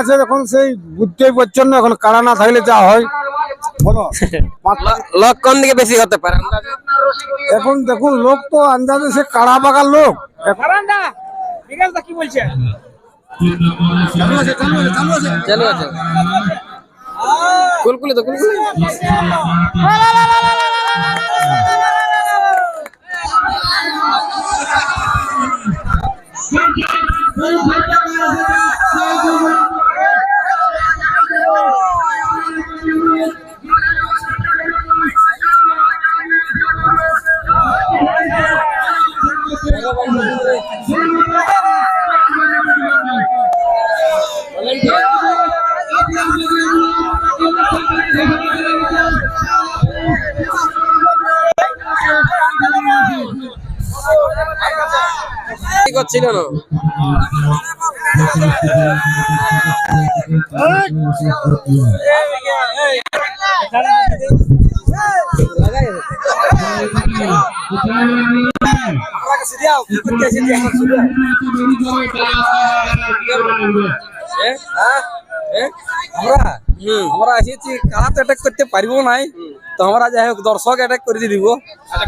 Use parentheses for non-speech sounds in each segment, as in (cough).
আছে এখন সেই বুঝতেই পারছেন না এখন কাড়া না থাকলে যা হয়। লোক কোন দিকে বেশি হতে পারে? এখন দেখুন লোক তো আন্দাজে সে কাড়া বাগার লোক। চালু আছে কুলকুলি তো কুলকুলি। কি করছিল না। আমরা হুম আমরা এসেছি কারা তো অ্যাটাক করতে পারব নাই তো আমরা যাই হোক দর্শক অ্যাটাক করে দিব।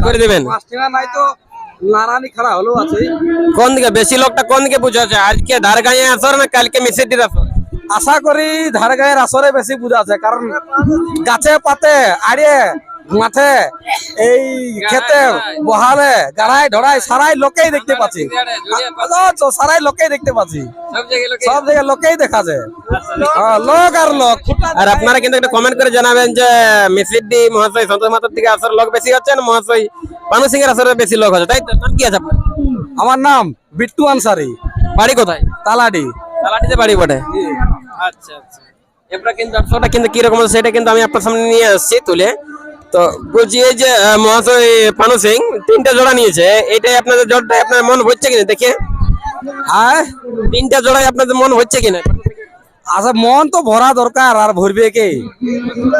করে দিবেন। নাই তো নারানি খাড়া হলো আছে। কোন দিকে? বেশি লোকটা কোন দিকে বুঝাচ্ছে আজকে ধার গাঁয়ে আসর না কালকে মিসেটির আসর? আশা করি ধার গায়ের আসরে বেশি বুঝা আছে কারণ গাছে পাতে আড়ে মাঠে এই খেতে বহালে গাড়াই ঢড়াই সারাই লোকেই দেখতে পাচ্ছি। সারাই লোকেই দেখতে পাচ্ছি। সব জায়গায় লোকে সব জায়গায় লোকেই দেখা যায়। হ্যাঁ, লোক আর লোক। আর আপনারা কিন্তু একটা কমেন্ট করে জানাবেন যে মিসিডি মহাশয় সন্তোষ মাতার দিকে আসর লোক বেশি হচ্ছে না মহাশয়? পানু সিং এর আসরে বেশি লোক হচ্ছে তাই তো? নাম কি আছে আপনার? আমার নাম বিট্টু আনসারি। বাড়ি কোথায়? তালাডি তালাটিতে বাড়ি বটে? আচ্ছা আচ্ছা। এবার কিন্তু দর্শকটা কিন্তু কীরকম আছে সেটা কিন্তু আমি আপনার সামনে নিয়ে আসছি তুলে। তো বলছি এই যে আহ, মহাশয় পানু সিং তিনটা জোড়া নিয়েছে। এটাই আপনাদের জোড়াটাই আপনার মন হচ্ছে কিনা? দেখে। হ্যাঁ? তিনটা জোড়াই আপনাদের মন হচ্ছে কিনা? আচ্ছা মন তো ভরা দরকার আর ভরবে কে?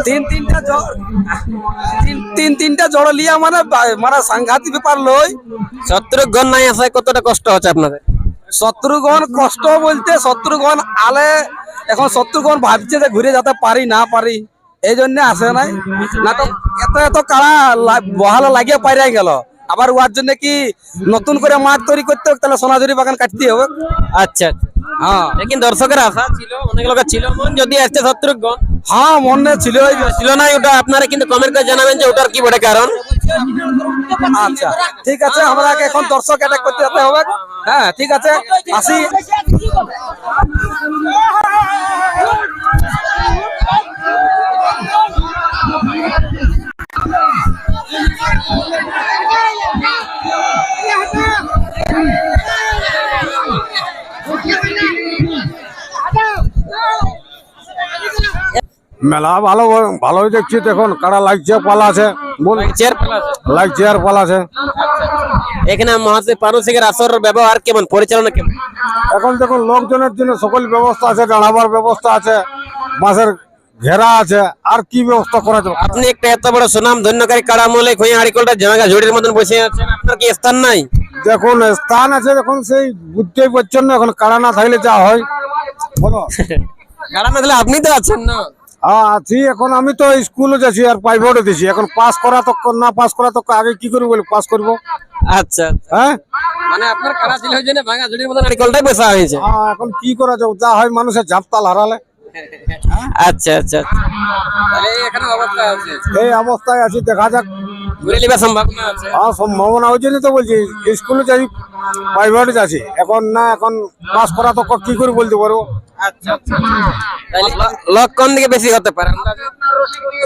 তিন তিনটা তিন তিন তিনটা জড় লিয়া মানে মানে সাংঘাতিক ব্যাপার লই। শত্রুঘ্ন নাই আসায় কতটা কষ্ট হচ্ছে আপনাদের? শত্রুগণ কষ্ট বলতে শত্রুগণ আলে এখন শত্রুগণ ভাবছে যে ঘুরে যেতে পারি না পারি এই জন্য আসে নাই। না তো এত এত কাড়া লা- বহালে লাগিয়ে পাইরাই গেল। আবার ওয়ার জন্য কি নতুন করে মাঠ তৈরি করতে হবে তাহলে সোনাঝুরি বাগান কাটতে হবে। আচ্ছা আচ্ছা। হ্যাঁ। লেকিন দর্শকের আশা ছিল অনেক লোকের ছিল মন যদি আসছে শত্রুঘ্ন হ্যাঁ মনে ছিল ছিল না ওটা আপনারা কিন্তু কমেন্ট করে জানাবেন যে ওটার কি বটে কারণ। আচ্ছা ঠিক আছে আমরা এখন দর্শক অ্যাটাক করতে যেতে হবে? হ্যাঁ ঠিক আছে আসি। মেলা ভালো ভালোই দেখছি তো এখন কাড়া লাগছে পালা আছে। বল। লাগছে আর পালা আছে। এখানে মহাশয় পানু এর আসর ব্যবহার কেমন? পরিচালনা কেমন? এখন দেখুন লোকজনের জন্য সকল ব্যবস্থা আছে দাঁড়াবার ব্যবস্থা আছে বাঁশের ঘেরা আছে আর কি ব্যবস্থা করা যাবে? আপনি একটা এত বড় সুনাম ধন্যকারী কাড়া মলে খোঁয়া হাড়িকলটা জায়গা ঝুড়ির মতন বসে আছেন আপনার কি স্থান নাই? দেখুন স্থান আছে এখন সেই বুঝতেই পারছেন না এখন কাড়া না থাকলে যা হয়। বলো। (laughs) কাড়া না দিলে আপনি তো আছেন না। আছি এখন আমি তো স্কুলে যাচ্ছি আর প্রাইভেটে দিছি এখন পাস করা তো না পাস করা তো আগে কি করব বলে পাস করব? আচ্ছা হ্যাঁ? মানে আপনার কাড়া ছিল ওই ভাঙা ঝুড়ির মতন হাড়িকলটাই বসা হয়েছে। হ্যাঁ, এখন কি করা যাবে? যা হয় মানুষের ঝাপতাল হারালে। আচ্ছা আচ্ছা আচ্ছা। তাহলে এখানে অবস্থা আছে। এই অবস্থায় আছি দেখা যাক। ঘুরে নিবার সম্ভাবনা আছে। হ্যাঁ সম্ভাবনা ওই জন্য তো বলছি স্কুলে যাই প্রাইভেটে যাচ্ছি। এখন না এখন পাস করা তো কি করে বলতে পারব? আচ্ছা আচ্ছা লোক কোন দিকে বেশি হতে পারে?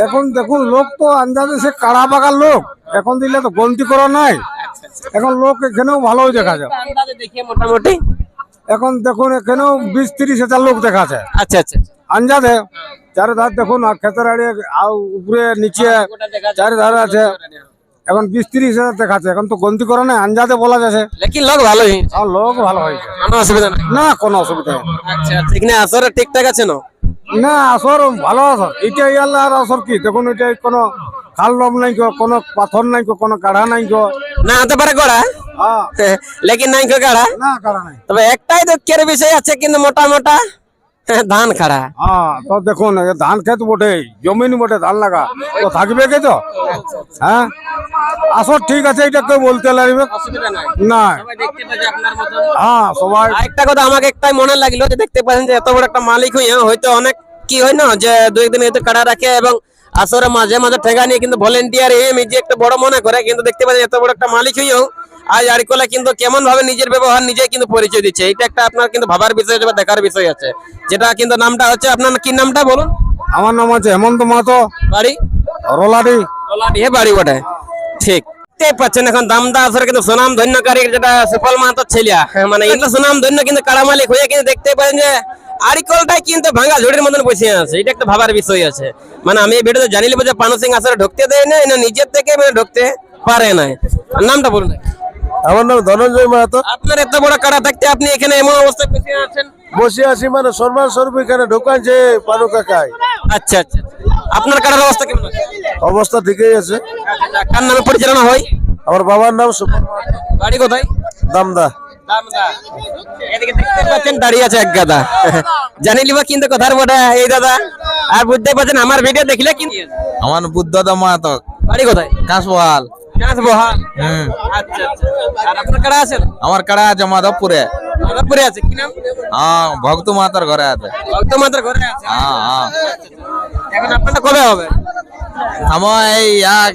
এখন দেখুন লোক তো আন্দাজে সে কাড়া বাগার লোক। এখন দিলে তো গন্তি করা নাই। এখন লোক এখানেও ভালোই দেখা যায়। মোটামুটি। এখন দেখুন এখানেও বিশ তিরিশ হাজার লোক দেখা যায়। আচ্ছা আচ্ছা আন্দাজে। চারিধার দেখুন আর ক্ষেতের আড়ে উপরে নিচে চারিধারে আছে। এখন বিশ তিরিশ হাজার দেখাচ্ছে এখন তো গন্তি করা নাই আন্দাজে বলা যাচ্ছে। লেকিন লোক ভালোই আর লোক ভালো হয়েছে। কোনো অসুবিধা নাই? না কোনো অসুবিধা নেই। আচ্ছা আচ্ছা এখানে আসরে ঠিকঠাক আছে না? না আসর ভালো আসর এটা আর আসর কি? দেখুন এটা কোনো খাল লম নাই কো কোনো পাথর নাই কো কোনো কাড়া নাই কো না হতে পারে গড়া। হ্যাঁ। লেকিন নাই কো গাড়া। না কাড়া নাই। তবে একটাই দুঃখের বিষয় আছে কিন্তু মোটা মোটা। (laughs) ধান খাড়া। হ্যাঁ তো দেখুন ধান খেত বটে জমিন বটে ধান লাগা। তো থাকবে কে তো? হ্যাঁ? আসো ঠিক আছে এটা কেউ বলতে লাগবে না হ্যাঁ সবাই একটা কথা আমাকে একটাই মনে লাগল যে দেখতে পাচ্ছেন যে এত বড় একটা মালিক হইয়া হয়তো অনেক কি হয় না যে দুই একদিন হয়তো কাড়া রাখে এবং আসরে মাঝে মাঝে ঠেকা নিয়ে কিন্তু ভলেন্টিয়ার এম যে একটা বড় মনে করে কিন্তু দেখতে পাচ্ছেন এত বড় একটা মালিক হইয়াও আজ আড়িকলা কিন্তু কেমন ভাবে নিজের ব্যবহার নিজে কিন্তু পরিচয় দিচ্ছে এটা একটা আপনার কিন্তু ভাবার বিষয় আছে বা দেখার বিষয় আছে। যেটা কিন্তু নামটা হচ্ছে আপনার কি নামটা বলুন? আমার নাম আছে হেমন্ত মাহাতো। বাড়ি? রোলাডি। তলাটি বাড়ি বটে। ঠিক। দেখতে পাচ্ছেন এখন দামদা আসরে কিন্তু সুনাম ধন্যকারী যেটা সুফল মাহাতো ছেলিয়া। হ্যাঁ, মানে এগুলো সুনাম ধন্য কিন্তু কাড়া মালিক হয়ে কিন্তু দেখতে পারেন যে আরিকলটাই কিন্তু ভাঙা ঝুড়ির মতন বসে আছে এটা একটা ভাবার বিষয় আছে। মানে আমি এই ভিডিওতে জানি লিব যে পানু সিং আসরে ঢুকতে দেয় না না নিজের থেকে মানে ঢুকতে পারে না নামটা বলুন। আমার নাম ধনঞ্জয় মাহাতো। আপনার এত বড় কাড়া থাকতে আপনি এখানে এমন অবস্থায় বসে আছেন? বসে আছি মানে সম্মান স্বরূপ এখানে ঢোকানছে পানু কাকায় আচ্ছা আচ্ছা আপনার কাড়ার অবস্থা কেমন আছে? অবস্থা ঠিকই আছে। আচ্ছা, কার নামে পরিচালনা হয়? আমার বাবার নাম সুপন বাড়ি কোথায়? দামদা। দামদা। এদিকে দেখতে পাচ্ছেন দাঁড়িয়ে আছে এক গাদা। জানি লিবা কিন্তু কথার বটে এই দাদা। আর বুঝতে পারছেন আমার ভিডিও দেখলে কিন্তু আমার বুদ্ধদা মাহাতো। বাড়ি কোথায়? কাঁসবহাল কাঁচ বহা আচ্ছা আচ্ছা। আর আপনার কারা আছেন? আমার কাড়া আছে? মাধবপুরে। মাধবপুরে আছে কি নাম? হ্যাঁ ভক্ত মাতার ঘরে আছে। ভক্ত মাত্র ঘরে আছে হ্যাঁ হ্যাঁ। এখন আপনারটা কবে হবে? আমার এই এক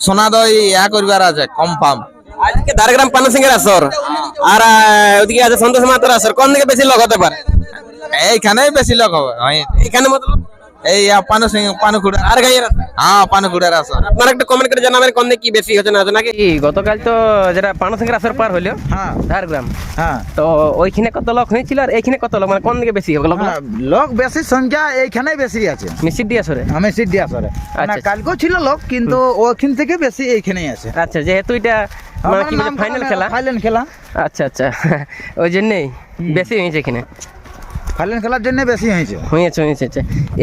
সোনা দই ইয়া করবার আছে কনফার্ম। আজকে ধারগ্রাম পানু সিং এর আসর। আর ওদিকে আছে সন্তোষ মাত্র আসর। কোন দিকে বেশি লোক হতে পারে? এইখানেই বেশি লোক হবে এই- এখানে মতলব? এই পানু সিং পানুকুড়া আর গাইয়ের আছে? পানুকুড়ার আছে। আপনারা একটু কমেন্ট করে জানাবেন কোন কি বেশি হচ্ছে না নাকি? গতকাল তো যেটা পানু সিং আসর পার হইল হ্যাঁ। ঝাড়গ্রাম। হ্যাঁ। তো ওইখানে কত লোক হয়েছিল আর এইখানে কত লোক? মানে কোন দিকে বেশি হবে লোক হ্যাঁ, লোক বেশি সংখ্যা এইখানে বেশি আছে। মিষ্টির দিয়ে আসরে? আমি সিদ্ধি আসরে। আচ্ছা। কালকেও ছিল লোক কিন্তু ওখান থেকে বেশি এইখানেই আছে। আচ্ছা যেহেতু এটা মানে কি ফাইনাল খেলা? ফাইনাল খেলা। আচ্ছা আচ্ছা। (laughs) ওই জন্যই বেশি হয়েছে এখানে। ফাইনাল খেলার জন্য বেশি হয়েছে। হয়েছে হয়েছে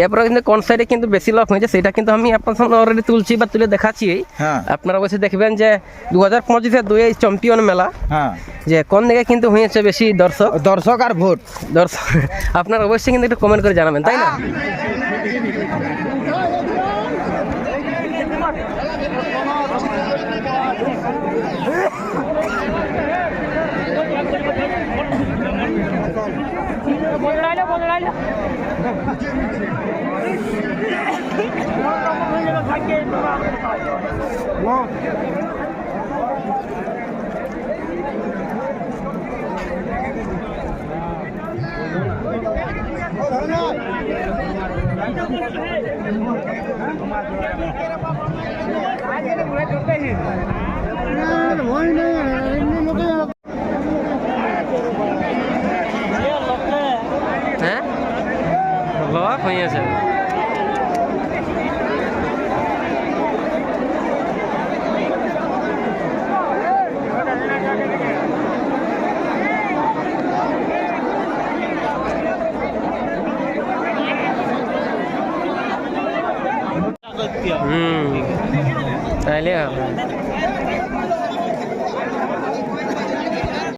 এরপরে কিন্তু কোন সাইডে কিন্তু বেশি লক হয়েছে সেটা কিন্তু আমি আপনার সামনে অলরেডি তুলছি বা তুলে দেখাচ্ছি। হ্যাঁ। আপনারা অবশ্যই দেখবেন যে দু হাজার পঁচিশে দুই চ্যাম্পিয়ন মেলা হ্যাঁ। যে কোন দিকে কিন্তু হয়েছে বেশি দর্শক? দর্শক আর ভোট। দর্শক আপনারা অবশ্যই কিন্তু একটু কমেন্ট করে জানাবেন তাই না? आज ये मुझे चलते हैं 嗯太厉害了